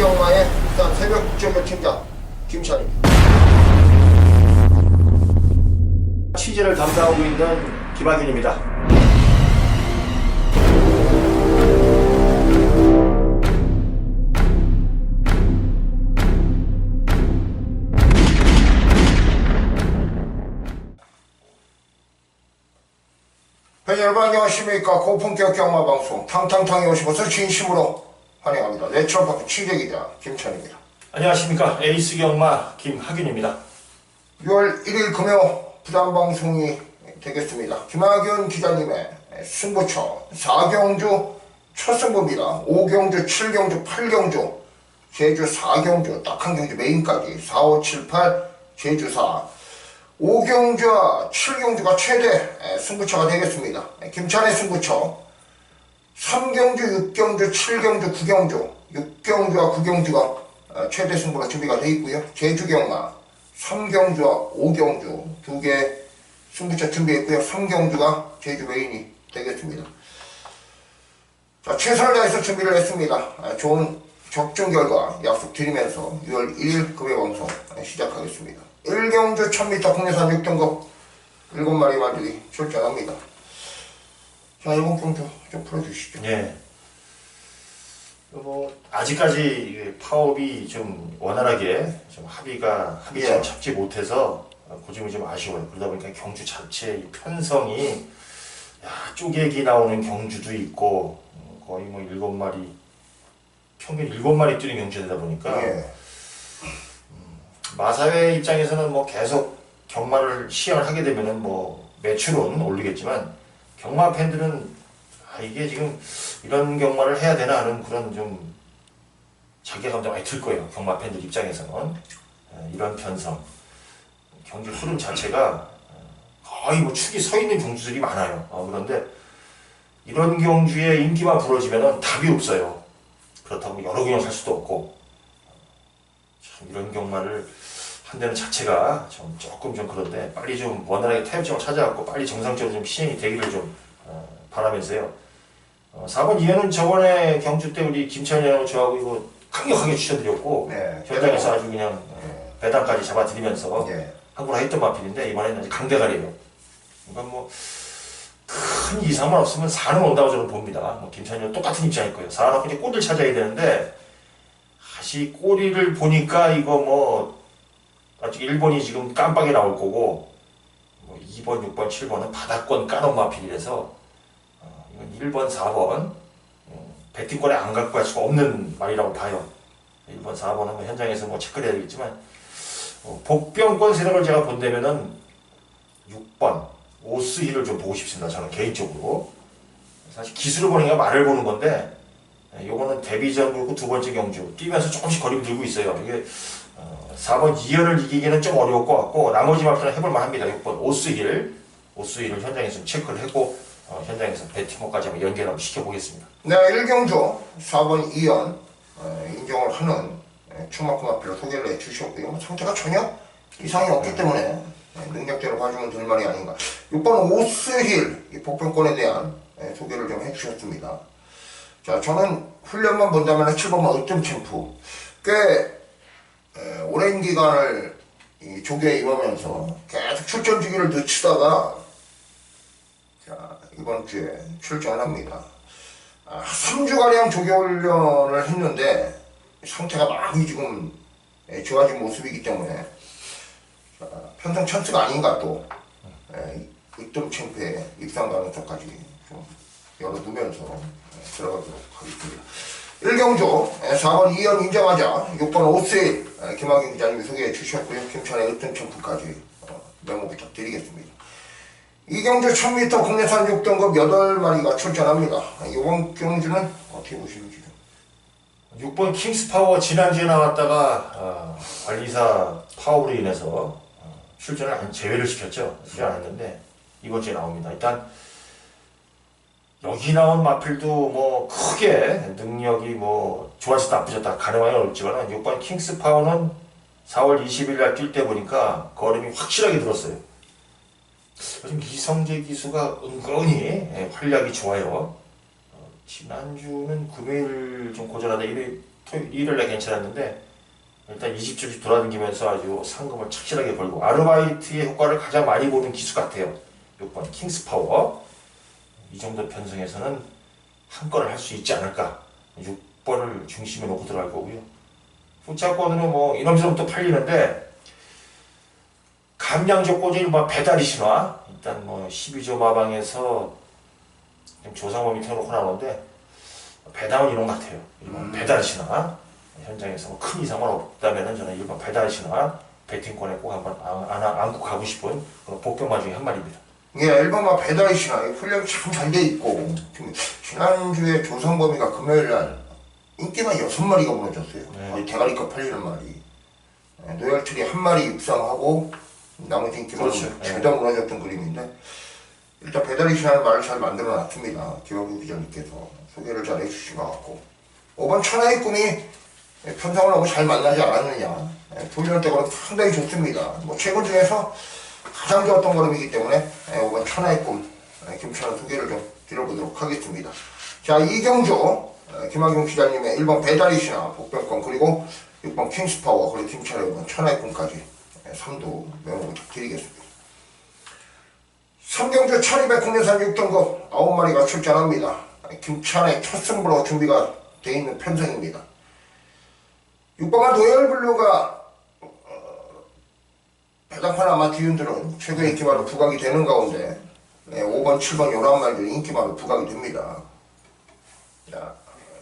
이경화의 부산 새벽 국제교 팀장 김찬입니다. 취재를 담당하고 있는 김학윤입니다. 팬 여러분 안녕하십니까 고품격 경마 방송 탕탕탕에 오신 것을 진심으로 환영합니다. 내추럴파크 취재기자 김찬입니다. 안녕하십니까 에이스 경마 김학윤입니다. 6월 1일 금요 부산 방송이 되겠습니다. 김학윤 기자님의 승부처 4경주 첫 승부입니다. 5경주, 7경주, 8경주, 제주 4경주, 딱 한 경주 메인까지 4, 5, 7, 8, 제주 4. 5경주와 7경주가 최대 승부처가 되겠습니다. 김찬의 승부처 3경주, 6경주, 7경주, 9경주, 6경주와 9경주가 어, 최대 승부로 준비가 되어 있고요. 제주 경마 3경주와 5경주 두 개 승부처 준비했고요. 3경주가 제주 메인이 되겠습니다. 자, 최선을 다해서 준비를 했습니다. 아, 좋은 적중 결과 약속 드리면서 6월 1일 금요 방송 시작하겠습니다. 1경주 1000m 국내산 6등급 7마리 말들이 출전합니다. 자, 이번 경주 좀 풀어주시죠. 예. 뭐 아직까지 이 파업이 좀 원활하게 좀 합의가 합의 좀 예. 잡지 못해서 어, 그 점이 좀 아쉬워요. 그러다 보니까 경주 자체 이 편성이 야, 쪼개기 나오는 경주도 있고 어, 거의 뭐 일곱 마리 평균 일곱 마리 뛰는 경주되다 보니까 예. 마사회 입장에서는 뭐 계속 경마를 시행을 하게 되면은 뭐 매출은 오르겠지만 경마 팬들은 아 이게 지금 이런 경마를 해야 되나 하는 그런 좀 자괴감도 많이 들 거예요 경마 팬들 입장에서는. 에, 이런 편성. 경주 흐름 자체가 어, 거의 뭐 축이 서 있는 경주들이 많아요. 어, 그런데 이런 경주에 인기만 부러지면은 답이 없어요. 그렇다고 여러 경을 살 수도 없고. 참 이런 경마를 한다는 자체가 좀 조금 좀 그런데 빨리 좀 원활하게 타협점을 찾아갖고 빨리 정상적으로 좀 시행이 되기를 좀 어, 바라면서요. 어, 4번 이현은 저번에 경주 때 우리 김찬이하고 저하고 이거 강력하게 추천드렸고 네. 현장에서 아주 그냥 어, 배당까지 잡아드리면서 예. 한구나 했던 마필인데 이번에는 강대가리예요. 그러니까 뭐 큰 이상만 없으면 4는 온다고 저는 봅니다. 뭐 김찬이와 똑같은 입장일 거예요. 4는 이제 꼬리를 찾아야 되는데 다시 꼬리를 보니까 이거 뭐 아직 1번이 지금 깜빡이 나올 거고 뭐 2번, 6번, 7번은 바닥권 까놓은 마필이라서 어, 이건 1번, 4번 어, 배팅권에 안 갖고 갈 수가 없는 말이라고 봐요. 1번, 4번은 뭐 현장에서 뭐 체크를 해야 되겠지만 어, 복병권 세력을 제가 본다면은 6번 오스힐을 좀 보고 싶습니다. 저는 개인적으로 사실 기술을 보니까 말을 보는 건데 예, 요거는 데뷔전 그리고 두 번째 경주 뛰면서 조금씩 거리를 들고 있어요. 이게 어, 4번 2연을 이기기는 좀 어려울 것 같고 나머지 마필은 해볼 만 합니다. 6번 오스힐 오스힐을 현장에서 좀 체크를 했고 어, 현장에서 배팅호까지 한번 연결 한번 시켜보겠습니다. 네, 1경주 4번 2연 어, 인정을 하는 추마크 마필을 소개를 해주셨고요. 뭐 상태가 전혀 이상이 없기 때문에 예, 능력대로 봐주면 될 말이 아닌가. 6번 오스힐 이 복병권에 대한 예, 소개를 좀 해주셨습니다. 자, 저는 훈련만 본다면 7번만 으뜸 챔프 꽤 에, 오랜 기간을 이 조교에 임하면서 계속 출전 주기를 늦추다가 자, 이번 주에 출전을 합니다. 아, 3주가량 조교훈련을 했는데 상태가 많이 지금 예, 좋아진 모습이기 때문에 자, 편성 찬스가 아닌가 또 예, 으뜸 챔프의 입상 가능성까지 좀 열어두면서 예, 들어가도록 하겠습니다. 1경주 4번 2연 인정하자 6번 오스일 예, 김학인 기자님이 소개해 주셨고요. 김찬의 으뜸 챔프까지 어, 메모 부탁드리겠습니다. 이경주 1000m 국내산 6등급 8마리가 출전합니다. 이번 경주는 어떻게 보시는지 좀. 6번 킹스파워 지난주에 나왔다가 어, 관리사 파업으로 인해서 어, 출전을 안- 제외를 시켰죠. 이제 안 했는데 이번 주에 나옵니다. 일단 여기 나온 마필도 뭐 크게 능력이 뭐 좋아졌다 나쁘졌다 가능하게 어렵지만 6번 킹스 파워는 4월 20일 날 뛸 때 보니까 걸음이 확실하게 들었어요. 요즘 이성재 기수가 은근히 예, 활약이 좋아요. 지난주는 금요일 좀 고전하다 일요일 토요일 일요일에 괜찮았는데 일단 20주씩 돌아다니면서 아주 상금을 착실하게 벌고 아르바이트의 효과를 가장 많이 보는 기수 같아요. 6번 킹스 파워 이 정도 편성에서는 한 건을 할 수 있지 않을까 6번을 중심에 놓고 들어갈 거고요. 후차권으로 뭐또 팔리는데 감량적 꽂이 뭐 배달이 신화 일단 뭐 12조 마방에서 조상범이 태워놓고 나오는데 배당은 이런 것 같아요. 일본 음. 배달 신화 현장에서 뭐 큰 이상은 없다면은 저는 일본 배달 신화 배팅권에 꼭 한번 안, 안, 안고 가고 싶은 복병마 중에 한 마리입니다. 예, 일본과 배달의 신화 훈련이 참 잘 돼 있고 지금 지난주에 조성범이가 금요일 날 인기만 여섯 마리가 무너졌어요. 네. 거의 대가리값 팔리는 말이. 예, 노열틀이 한 마리 육상하고 나머지 인기만 그렇죠. 네. 죄다 무너졌던 그림인데 일단 배달의 신화는 말을 잘 만들어 놨습니다. 김학규 기자님께서 소개를 잘 해주신 것 같고 5번 천하의 꿈이 편성을 너무 잘 만나지 않았느냐. 예, 훈련 때가 상당히 좋습니다. 뭐 최근 중에서 가장 좋았던 걸음이기 때문에 예, 5번 천하의 꿈 예, 김천한 소개를 좀 드려보도록 하겠습니다. 자 이경조 예, 김학용 기자님의 1번 배달의 신화 복병권 그리고 6번 킹스파워 그리고 김천의 5번 천하의 꿈까지 3도 명을 부탁드리겠습니다. 삼경주 1200 국내산 6등급 9마리가 출전합니다. 김찬의 첫 승부로 준비가 되어 있는 편성입니다. 6번과 노열블루가 어, 배당판 아마 뒤흔들은 최근 인기마로 부각이 되는 가운데 네, 5번, 7번 11마리도 인기마로 부각이 됩니다. 자,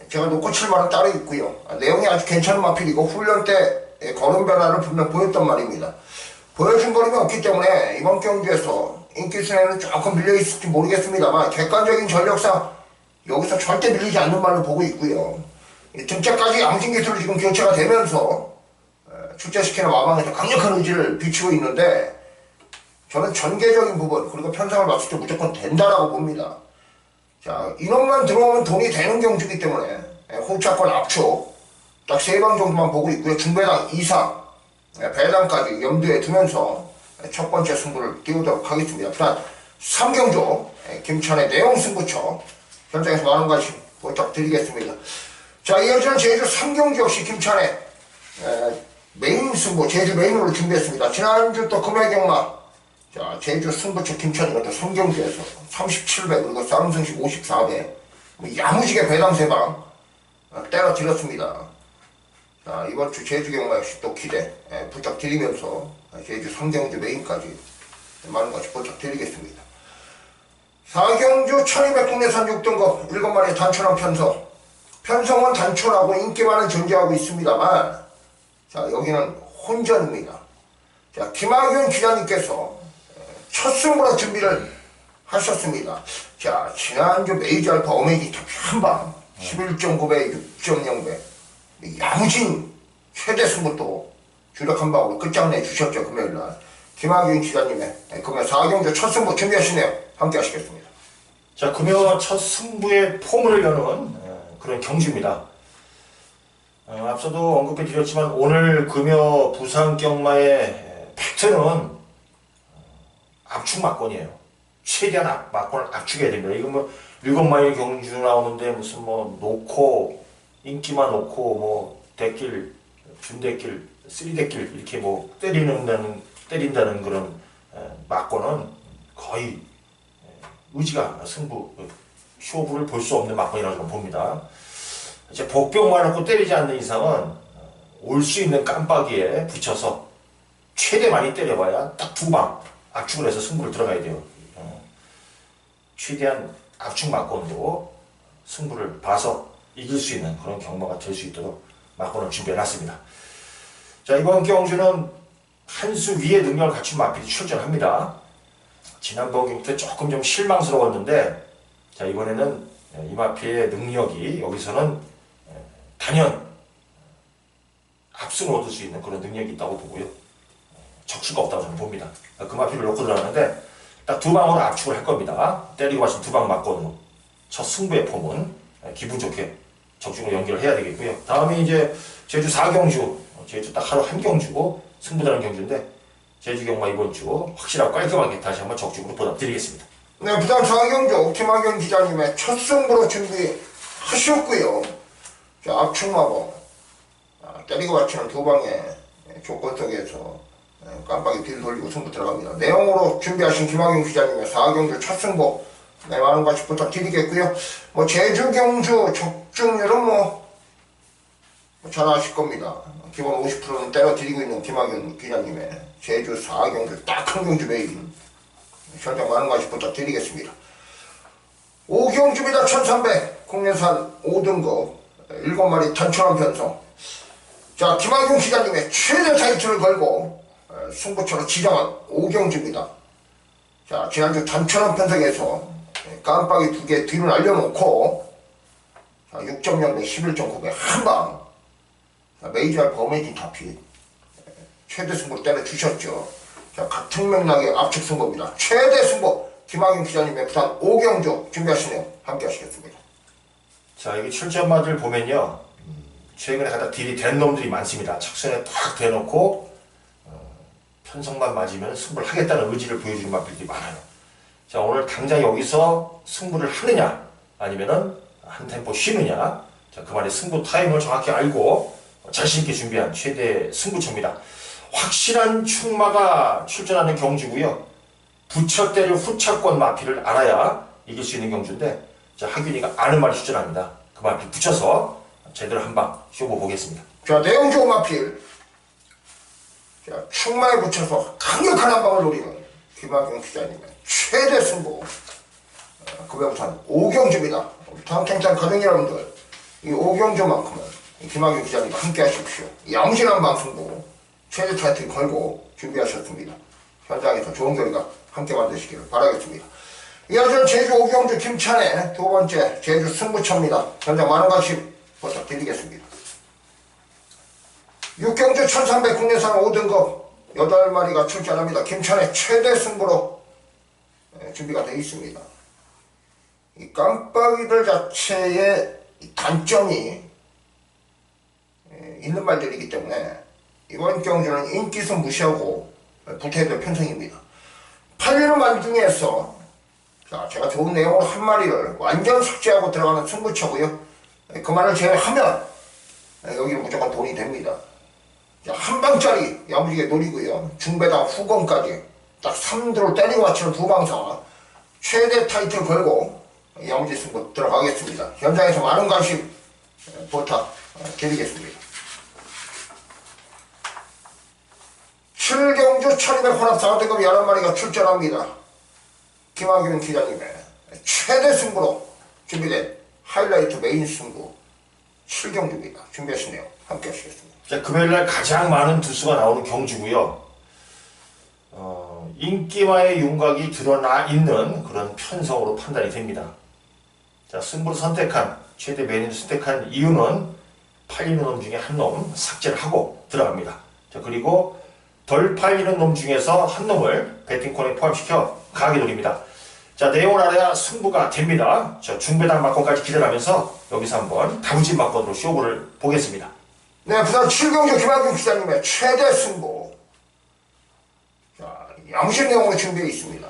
제가 놓고 7만원 따로 있고요. 아, 내용이 아주 괜찮은 마필이고 훈련 때 예, 걸음 변화를 분명 보였단 말입니다. 보여준 걸음이 없기 때문에 이번 경기에서 인기 순위는 조금 밀려있을지 모르겠습니다만 객관적인 전력상 여기서 절대 밀리지 않는 말로 보고 있고요. 이 등짝까지 양심 기술로 지금 교체가 되면서 에, 출제시키는 마방에서 강력한 의지를 비추고 있는데 저는 전개적인 부분 그리고 편성을 봤을 때 무조건 된다라고 봅니다. 자 인원만 들어오면 돈이 되는 경주이기 때문에 에, 호차권 압축 딱 세 방 정도만 보고 있고요. 중배당 이상 에, 배당까지 염두에 두면서 에, 첫 번째 승부를 띄우도록 하겠습니다. 일단 3경주 김천의 내용 승부처 현장에서 많은 관심 부탁드리겠습니다. 자, 이어지는 제주 3경기 역시 김찬의 에, 메인 승부, 제주 메인으로 준비했습니다. 지난주 또 금요경마, 자, 제주 승부처 김찬이가 또 3경기에서 37배, 그리고 쌍승식 54배, 뭐 야무지게 배당 세방 어, 때려 질렀습니다. 자, 이번 주 제주 경마 역시 또 기대 에, 부탁드리면서 어, 제주 3경주 메인까지 많은 관심 부탁드리겠습니다. 사경주 1200 국내산 6등급 7마리 단촐한 편성 편성은 단촐하고 인기 많은 존재하고 있습니다만 자 여기는 혼전입니다. 자 김학윤 기자님께서 첫 승부로 준비를 하셨습니다. 자 지난주 메이저 알파 오메기 한방 11.9배 6.0배. 야무진 최대 승부도 주력 한 방으로 끝장내 주셨죠 금요일날. 김학윤 기자님의 금요 4경주 첫 승부 준비하시네요. 함께 하시겠습니다. 자, 금요 첫 승부의 포문을 여는 어, 그런 경주입니다. 어, 앞서도 언급해 드렸지만 오늘 금요 부산 경마의 팩트는 어, 압축 막권이에요. 최대한 압, 막권을 압축해야 됩니다. 이거 뭐 일곱 마일 경주 나오는데 무슨 뭐 놓고 인기만 놓고 뭐 대길, 준대길, 쓰리대길 이렇게 뭐 때리는 때린다는 그런 에, 막권은 거의 의지가 승부 쇼부를 볼 수 없는 막판이라고 저는 봅니다. 이제 복병만 놓고 때리지 않는 이상은 올 수 있는 깜빡이에 붙여서 최대 많이 때려봐야 딱 두 방 압축을 해서 승부를 들어가야 돼요. 어. 최대한 압축 막건으로 승부를 봐서 이길 수 있는 그런 경마가 될 수 있도록 막건을 준비해놨습니다. 자 이번 경주는 한 수 위의 능력을 갖춘 마필이 출전합니다. 지난번 경기 때 조금 좀 실망스러웠는데 자 이번에는 이마피의 능력이 여기서는 단연 압승을 얻을 수 있는 그런 능력이 있다고 보고요. 적수가 없다고 저는 봅니다. 그 마피를 놓고 들어갔는데 딱 두 방으로 압축을 할 겁니다. 때리고 마신 두 방 맞건으로. 첫 승부의 폼은 기분 좋게 적중으로 연결을 해야 되겠고요. 다음에 이제 제주 4경주. 제주 딱 하루 한 경주고 승부자는 경주인데 제주 경마 이번 주 확실하고 깔끔하게 다시 한번 적중으로 보답드리겠습니다. 네, 부산 장경조 김학현 기자님의 첫 승부로 준비하셨고요. 자, 압축마법 때리고 받치는 두 방의 조건 속에서 예, 깜빡이 뒤를 돌리고 승부 들어갑니다. 내용으로 준비하신 김학용 기자님의 4경주 첫 승부 네, 많은 관심 부탁드리겠고요. 뭐 제주 경주 적중률은 뭐 잘 아실 겁니다. 기본 50%는 때려드리고 있는 김학용 기자님의 제주 4경주 딱 한 경주 매일 현장 많은 관심 부탁드리겠습니다. 오경주입니다. 1300 국내산 5등급 7마리 단촐한 편성 자 김학용 기자님의 최대 타이틀을 걸고 에, 승부처로 지정한 오경주입니다. 자 지난주 단촐한 편성에서 에, 깜빡이 두 개 뒤로 날려놓고 자 6.0 대 11.9배 한방 메이저알 범해진 에, 최대 승부를 때려주셨죠. 자 같은 맥락의 압축 승부입니다. 최대 승부 김학용 기자님의 부산 오경주 준비하시네요. 함께 하시겠습니다. 자, 여기 출전마들 보면요. 음, 최근에 갖다 딜이 된 놈들이 많습니다. 착선에 탁 대놓고 어, 편성만 맞으면 승부를 하겠다는 의지를 보여주는 마필들이 많아요. 자, 오늘 당장 여기서 승부를 하느냐 아니면은 한 템포 쉬느냐 자, 그 말의 승부 타임을 정확히 알고 자신 있게 준비한 최대 승부처입니다. 확실한 충마가 출전하는 경주고요. 부처대를 후차권 마피를 알아야 이길 수 있는 경주인데 자, 하균이가 아는 말이 출전합니다. 그 마피 붙여서 제대로 한방 쇼보 보겠습니다. 자, 내용 좋은 마필. 자, 충마에 붙여서 강력한 한 방을 노리는 김학용 기자님의 최대 승부. 어, 급여부산 오경주입니다. 탕탱탕 가족 여러분들, 이 오경주만큼은 이 김학용 기자님과 함께 하십시오. 양신한 방송도 최대 타이틀 걸고 준비하셨습니다. 현장에서 좋은 결과 함께 만드시기를 바라겠습니다. 이어서 제주 오경주 김찬의 두 번째 제주 승부처입니다. 현장 많은 관심 부탁드리겠습니다. 육경주 1300 국내산 5등급 8마리가 출전합니다. 김찬의 최대 승부로 예, 준비가 되어 있습니다. 이 깜빡이들 자체의 이 단점이 예, 있는 말들이기 때문에 이번 경주는 인기선 무시하고 붙어야 될 편성입니다. 8일의 말 중에서 자, 제가 좋은 내용으로 한 마리를 완전 삭제하고 들어가는 승부처고요. 예, 그 말을 제외하면 예, 여기는 무조건 돈이 됩니다. 자, 한 방짜리 야무지게 노리고요. 중배당 후건까지 딱 3드로 때리고 맞추는 두 방사 최대 타이틀 걸고 야무지 승부 들어가겠습니다. 현장에서 많은 관심 예, 부탁드리겠습니다. 7경주 1200 혼합 4등급 11마리가 출전합니다. 김학균 기자님의 최대 승부로 준비된 하이라이트 메인 승부 7경주입니다. 준비하시네요. 함께 하시겠습니다. 자, 금요일날 가장 많은 두수가 나오는 경주고요. 어, 인기와의 윤곽이 드러나 있는 그런 편성으로 판단이 됩니다. 자, 승부를 선택한 최대 메인을 선택한 이유는 팔리는 놈 중에 한 놈 삭제를 하고 들어갑니다. 자, 그리고 덜 팔리는 놈 중에서 한 놈을 배팅콘에 포함시켜 가게 노립니다. 자, 내용을 알아야 승부가 됩니다. 자, 중배당 막권까지 기대하면서 여기서 한번 다부진 막권으로 쇼부를 보겠습니다. 네, 부산 7경주 김학균 기자님의 최대 승부. 자, 양심 내용으로 준비되어 있습니다.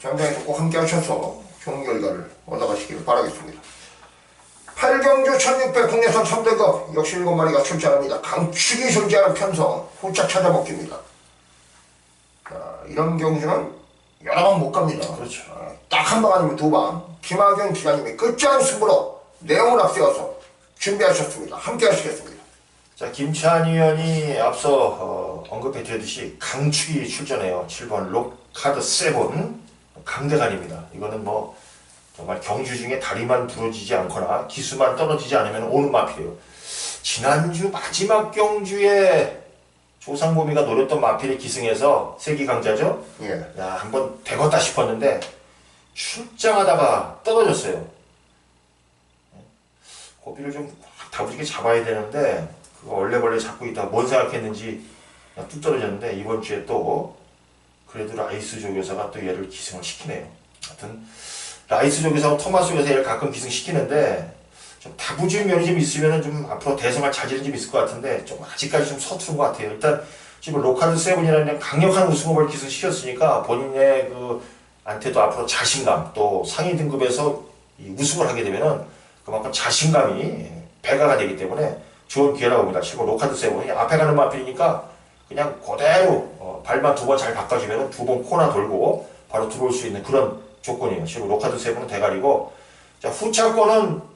현장에서 꼭 함께 하셔서 좋은 결과를 얻어가시기를 바라겠습니다. 8경주 1600 국내선 3대급 역시 7마리가 출전합니다. 강축이 존재하는 편성 후짝 찾아먹기입니다. 자, 이런 경주는 여러 번 못 갑니다. 그렇죠. 딱 한 방 아니면 두 방. 김학용 기자님이 끝장 승부로 내용을 앞세워서 준비하셨습니다. 함께 하시겠습니다. 자, 김찬 의원이 앞서 어, 언급해 드렸듯이 강축이 출전해요. 7번 록카드 세븐 강대간입니다. 이거는 뭐 정말 경주 중에 다리만 부러지지 않거나 기수만 떨어지지 않으면 오는 마필이에요. 지난주 마지막 경주에 조상범이가 노렸던 마필이 기승해서 세기 강자죠. 예. 야, 한번 되겠다 싶었는데 출장하다가 떨어졌어요. 고비를 좀 다부지게 잡아야 되는데 그거 얼레벌레 잡고 있다가 뭔 생각했는지 뚝 떨어졌는데 이번 주에 또 그래도 라이스 조교사가 또 얘를 기승을 시키네요. 하여튼 라이스 조교사하고 토마스 조교사 얘를 가끔 기승시키는데 좀 다부질 면이 좀 있으면 좀 앞으로 대성할 자질은 좀 있을 것 같은데 좀 아직까지 좀 서투른 것 같아요. 일단 지금 로카드 세븐이라는 강력한 우승후보를 기승시켰으니까 본인의 그 한테도 앞으로 자신감 또 상위 등급에서 이 우승을 하게 되면은 그만큼 자신감이 배가가 되기 때문에 좋은 기회라고 봅니다. 치고 로카드 세븐이 앞에 가는 마필이니까 그냥 그대로 어, 발만 두 번 잘 바꿔주면 두 번 코나 돌고 바로 들어올 수 있는 그런 조건이에요. 지금 로카드 세븐은 대가리고 자 후차권은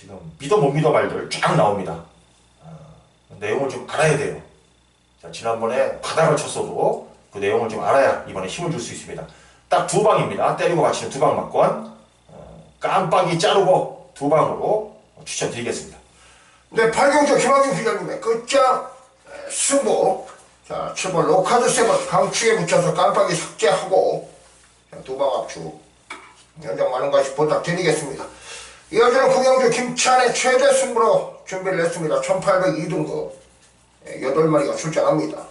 지금 믿어 못 믿어 말들 쫙 나옵니다. 어, 내용을 좀 알아야 돼요. 자 지난번에 바닥을 쳤어도 그 내용을 좀 알아야 이번에 힘을 줄 수 있습니다. 딱 두 방입니다. 때리고 맞히는 두 방 맞건 어, 깜빡이 자르고 두 방으로 추천드리겠습니다. 네, 팔경조 김학준 기자님의 에, 승부. 자, 7번 로카드 세번 강추에 붙여서 깜빡이 삭제하고 자, 두방 압축. 현장 많은 것이 부탁드리겠습니다. 이어지는 구경주 김찬의 최대 승부로 준비를 했습니다. 1802등급 8마리가 출전합니다.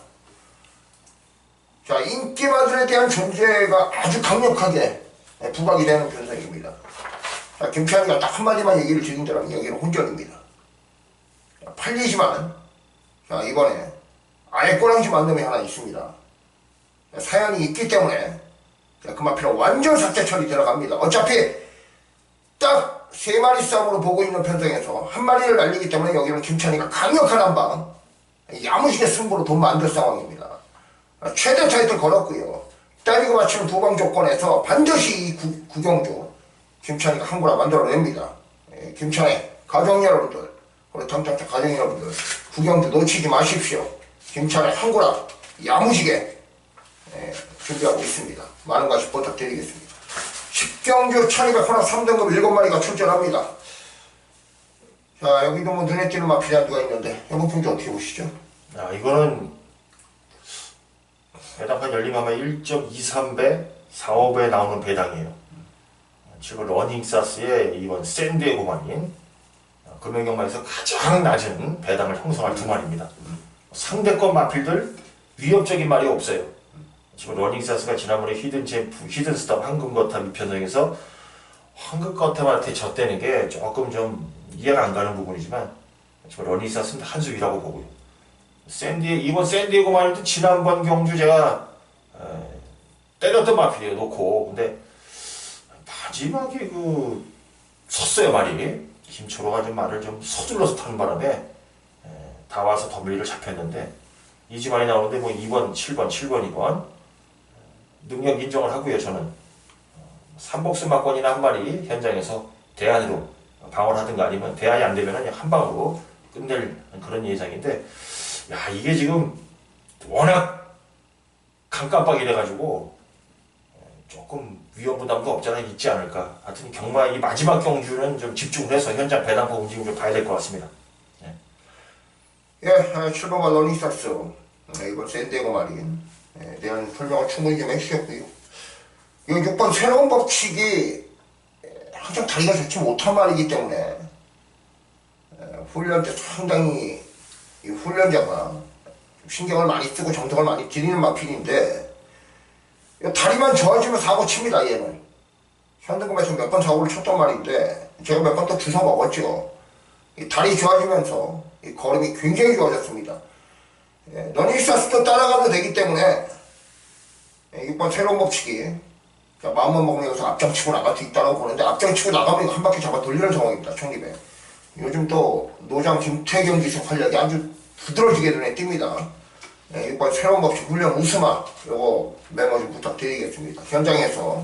자, 인기마들에 대한 존재가 아주 강력하게 에, 부각이 되는 변성입니다. 자, 김찬이가 딱 한마디만 얘기를 드린다면 여기는 혼전입니다. 자, 팔리지만 자 이번에 아예 꼬랑지 만놈이 하나 있습니다. 자, 사연이 있기 때문에 자, 그만필은 완전 삭제 처리 들어갑니다. 어차피 딱 세 마리 싸움으로 보고 있는 편성에서 한 마리를 날리기 때문에 여기는 김찬이가 강력한 한방 야무지게 승부로 돈 만들 상황입니다. 아, 최대 타이틀 걸었고요. 때리고 맞추는 두방 조건에서 반드시 이 구, 구경주 김찬이가 한구라 만들어냅니다. 예, 김찬이 가족 여러분들 우리 탐탐탐 가족 여러분들 구경도 놓치지 마십시오. 김찬의 한구라 야무지게 예, 준비하고 있습니다. 많은 관심 부탁드리겠습니다. 10경주 1200하나 3등급 7마리가 출전합니다. 자 여기도 뭐 눈에 띄는 마피아 누가 있는데 경주 어떻게 보시죠? 아, 이거는 배당판 열리면 아마 1.23배, 4, 5배 나오는 배당이에요. 지금 러닝사스의 이번 샌디에고만인 금연경마에서 가장 낮은 배당을 형성할 두 마리입니다. 상대권 마필들 위협적인 말이 없어요. 지금 러닝사스가 지난번에 히든 챔프, 히든 스탑 황금 거탑 미편성에서 황금 거탑한테 졌다는 게 조금 좀 이해가 안 가는 부분이지만 지금 러닝사스는 한 수 위라고 보고요. 샌디 이번 샌디에고 말도 지난번 경주 제가 에, 때렸던 마필이에요 놓고. 근데 마지막에 그 섰어요 말이. 김초로가 좀 말을 좀 서둘러서 타는 바람에 에, 다 와서 더블리를 잡혔는데 이지만이 나오는데 뭐 2번 7번 7번 2번 능력 인정을 하고요 저는. 삼복수 막건이나 한 마리 현장에서 대안으로 방어를 하든가 아니면 대안이 안 되면 한 방으로 끝낼 그런 예상인데 야 이게 지금 워낙 강깜빡이래 가지고 조금 위험 부담도 없잖아 있지 않을까. 하여튼 경마 이 마지막 경주는 좀 집중을 해서 현장 배당포 움직임 좀 봐야 될 것 같습니다. 예, 아, 7번과 러닝스타스. 네, 이번 샌디에고 마린 에 대한 설명을 충분히 좀 해주셨고요. 이 6번 새로운 법칙이 에, 항상 다리가 좋지 못한 말이기 때문에 에, 훈련 때 상당히 이 훈련자가 신경을 많이 쓰고 정성을 많이 들이는 마필인데 이 다리만 좋아지면 사고 칩니다 얘는. 현대금에서 몇 번 사고를 쳤단 말인데 제가 몇 번 또 주워 먹었죠. 이 다리 좋아지면서 이 걸음이 굉장히 좋아졌습니다 예, 러닝스타스도 따라가도 되기 때문에 예, 이번 새로운 법칙이 자, 마음만 먹으면 여기서 앞장치고 수 있다고 보는데 앞장치고 나가면 한 바퀴 잡아 돌리는 상황입니다. 총립에. 요즘 또 노장 김태경 기수 활약이 아주 부드러지게 눈에 띕니다. 예, 이번 새로운 법칙 훈련 우스마 요거 메모 좀 부탁드리겠습니다. 현장에서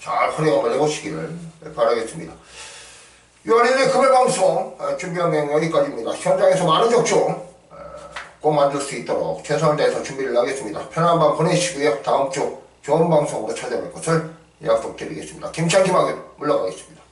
잘 활용을 해보시기를 바라겠습니다. 6월 1일 금요일 방송 어, 준비한 내용 여기까지입니다. 현장에서 많은 적중 꼭 만들 수 있도록 최선을 다해서 준비를 하겠습니다. 편안한 밤 보내시고요. 다음 주 좋은 방송으로 찾아뵐 것을 약속드리겠습니다. 김창기 막연 물러가겠습니다.